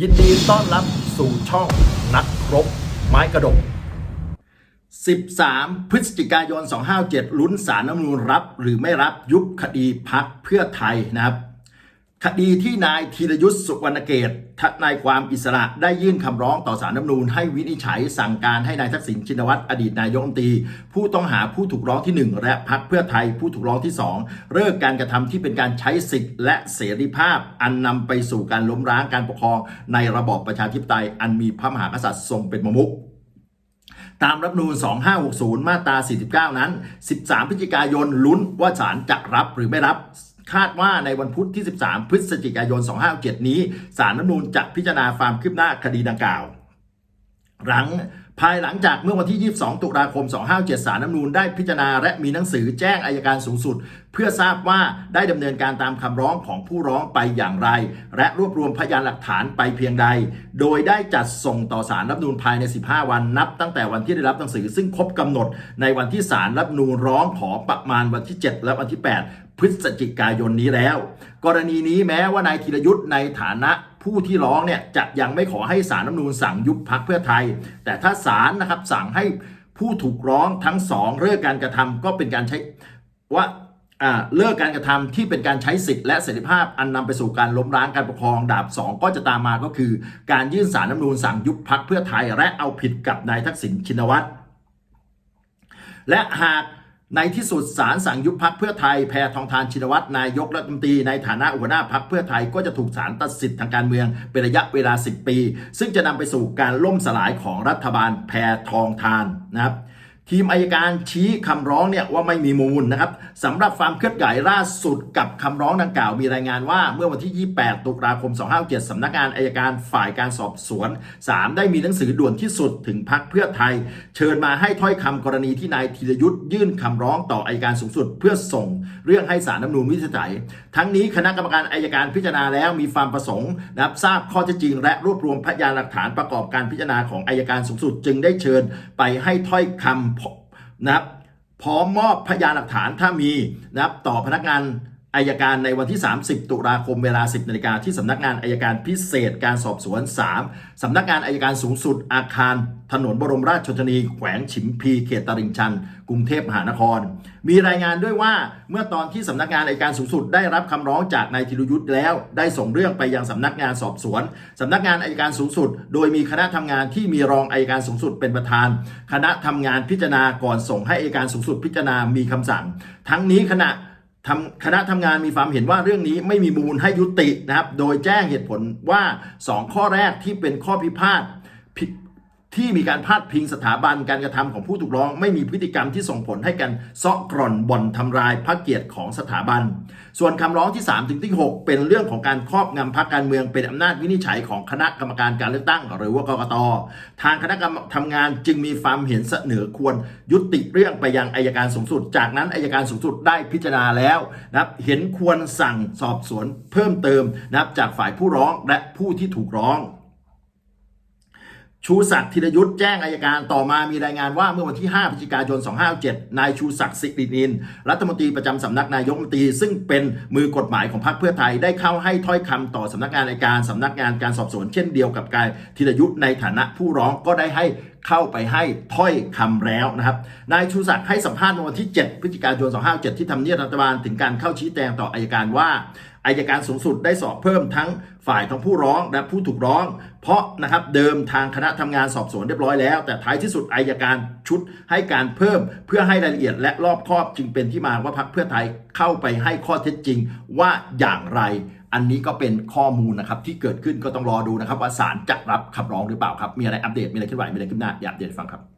ยินดีต้อนรับสู่ช่องนักรบไม้กระดก 13 พฤศจิกายน 257 ลุ้นสารน้ำนูนรับหรือไม่รับยุบคดีพักเพื่อไทยนะครับ คดีที่นายธีรยุทธ์สุวรรณเกตทนายความอิสระได้ยื่นคำร้องต่อสารน้ำนูนให้วินิจฉัยสั่งการให้นายทักษิณชินวัตรอดีตนายกรัฐมนตรีผู้ต้องหาผู้ถูกร้องที่ 1 และพักเพื่อไทยผู้ถูกร้องที่ 2 เลิกการกระทำที่เป็นการใช้สิทธิ์และเสรีภาพ อันนำไปสู่การล้มล้างการปกครอง ในระบอบประชาธิปไตย อันมีพระมหากษัตริย์ทรงเป็นประมุขตามรัฐนูญ2560 มาตรา 49 นั้น 13 พฤศจิกายนลุ้นว่าศาลจะรับหรือไม่รับ คาดว่าในวันพุธที่ 13 พฤศจิกายน 2567 นี้ สารรัฐมนูญจะพิจารณาความคืบหน้าคดีดังกล่าว หลัง ภายหลังจากเมื่อวันที่ 22 ตุลาคม 257สารน้ำนูนได้พิจารณาและมีหนังสือแจ้งอายการสูงสุด เพื่อทราบว่าได้ดำเนินการตามคำร้องของผู้ร้องไปอย่างไร และรวบรวมพยานหลักฐานไปเพียงใด โดยได้จัดส่งต่อสารรัฐธรรมนูนภายใน 15 วันนับ ตั้งแต่วันที่ได้รับหนังสือซึ่งครบกำหนด ในวันที่สารรัฐธรรมนูนร้องขอประมาณวันที่ 7 และวันที่ 8 พฤศจิกายนนี้แล้ว กรณีนี้แม้ว่านายธีรยุทธ์ในฐานะ ผู้ที่ร้องเนี่ยจะยังไม่ขอให้สารน้ำนูนสั่งยุบพักเพื่อไทย แต่ถ้าศาลนะครับสั่งให้ผู้ถูกร้องทั้งสองเลิกการกระทำก็เป็นการใช้ว่าอ่าเลิกการกระทำที่เป็นการใช้สิทธิ์และเสรีภาพอันนำไปสู่การล้มล้างการปกครองดาบ 2 ก็จะตามมาก็คือ การยื่นสารน้ำนูนสั่งยุบพักเพื่อไทย และเอาผิดกับนายทักษิณชินวัตรและหาก ในที่สุดสารสั่งยุบพักเพื่อไทยแพทองทานชินวัตรนายกรัฐมนตรีในฐานะหัวหน้าพักเพื่อไทยก็จะถูกสารตัดสิทธิ์ทางการเมืองเป็นระยะเวลา 10 ปี ซึ่งจะนำไปสู่การล่มสลายของรัฐบาลแพทองทานนะครับ ทีมอายการชี้คำร้องเนี่ยว่าไม่มีมูลนะครับสำหรับความเคลื่อนไหวล่าสุดกับคำร้องดังกล่าว มีรายงานว่าเมื่อวันที่ 28 ตุลาคม 257สำนักงานอายการฝ่ายการสอบสวน 3 ได้มีหนังสือด่วนที่สุดถึงพักเพื่อไทย เชิญมาให้ถ้อยคำกรณีที่นายธีรยุทธ์ยื่นคำร้องต่ออายการสูงสุด เพื่อส่งเรื่องให้สารน้ำนูนวินิจฉัยทั้งนี้คณะกรรมการอายการพิจารณาแล้วมีความประสงค์นะครับทราบข้อเท็จจริง และรวบรวมพยานหลักฐานประกอบการพิจารณาของอายการสูงสุด จึงได้เชิญไปให้ถ้อยคำ นะครับพร้อมมอบพยานหลักฐานถ้ามีนะครับต่อพนักงาน อายการในวันที่ 30 ตุลาคมเวลา 10นาฬิกาที่สำนักงานอายการพิเศษการสอบสวน 3สำนักงานอายการสูงสุดอาคาร ถนนบรมราชชนนี แขวงฉิมพี เขตตลิ่งชัน กรุงเทพมหานคร มีรายงานด้วยว่าเมื่อตอนที่สำนักงานอายการสูงสุดได้รับคำร้องจากนายธีรยุทธ์แล้ว ได้ส่งเรื่องไปยังสำนักงานสอบสวนสำนักงานอายการสูงสุด โดยมีคณะทำงานที่มีรองอายการสูงสุดเป็นประธาน คณะทำงานพิจารณาก่อนส่งให้อายการสูงสุดพิจารณามีคำสั่ง ทั้งนี้คณะ ทำคณะทำงานมีความเห็นว่าเรื่องนี้ไม่มีมูลให้ยุตินะครับ โดยแจ้งเหตุผลว่า 2 ข้อแรกที่เป็นข้อพิพาท ที่มีการพาดพิงสถาบันการกระทำของผู้ถูกร้อง ไม่มีพฤติกรรมที่ส่งผลให้กันเซาะกร่อนบ่อนทำลายพระเกียรติของสถาบัน ส่วนคำร้องที่3ถึงที่6เป็นเรื่องของการครอบงำพรรคการเมืองเป็นอำนาจวินิจฉัยของคณะกรรมการการเลือกตั้ง หรือว่ากกตทางคณะกรรมทำงานจึงมีความเห็นเสนอควรยุติเรื่องไปยังอายการสูงสุด จากนั้นอายการสูงสุดได้พิจารณาแล้วนะครับเห็นควรสั่งสอบสวนเพิ่มเติมนะครับจากฝ่ายผู้ร้องและผู้ที่ถูกร้อง ชูศักดิ์ธีรยุทธ์แจ้งอายการต่อมามีรายงานว่าเมื่อวันที่ 5 พฤศจิกายน 257 นายชูศักดิ์สิรินิน รัฐมนตรีประจำสำนักนายกรัฐมนตรีซึ่งเป็นมือกฎหมายของพรรคเพื่อไทยได้เข้าให้ถ้อยคำต่อสำนักงานอายการสำนักงานการสอบสวนเช่นเดียวกับกายธีรยุทธ์ในฐานะผู้ร้องก็ได้ให้เข้าไปให้ถ้อยคำแล้วนะครับ นายชูศักดิ์ให้สัมภาษณ์เมื่อวันที่ 7 พฤศจิกายน 257 ที่ทำเนียบรัฐบาลถึงการเข้าชี้แจงต่ออายการว่า อายการสูงสุดได้สอบเพิ่มทั้งฝ่ายของผู้ร้องและผู้ถูกร้อง เพราะนะครับเดิมทางคณะทำงานสอบสวนเรียบร้อยแล้ว แต่ท้ายที่สุดอายการชุดให้การเพิ่มเพื่อให้รายละเอียดและรอบครอบจึงเป็นที่มาว่าพรรคเพื่อไทยเข้าไปให้ข้อเท็จจริงว่าอย่างไร อันนี้ก็เป็นข้อมูลนะครับที่เกิดขึ้นก็ต้องรอดูนะครับว่าศาลจะรับคำร้องหรือเปล่าครับมีอะไรอัปเดตมีอะไรเคลื่อนไหวมีอะไรขึ้นหน้าอย่าอัปเดตฟังครับ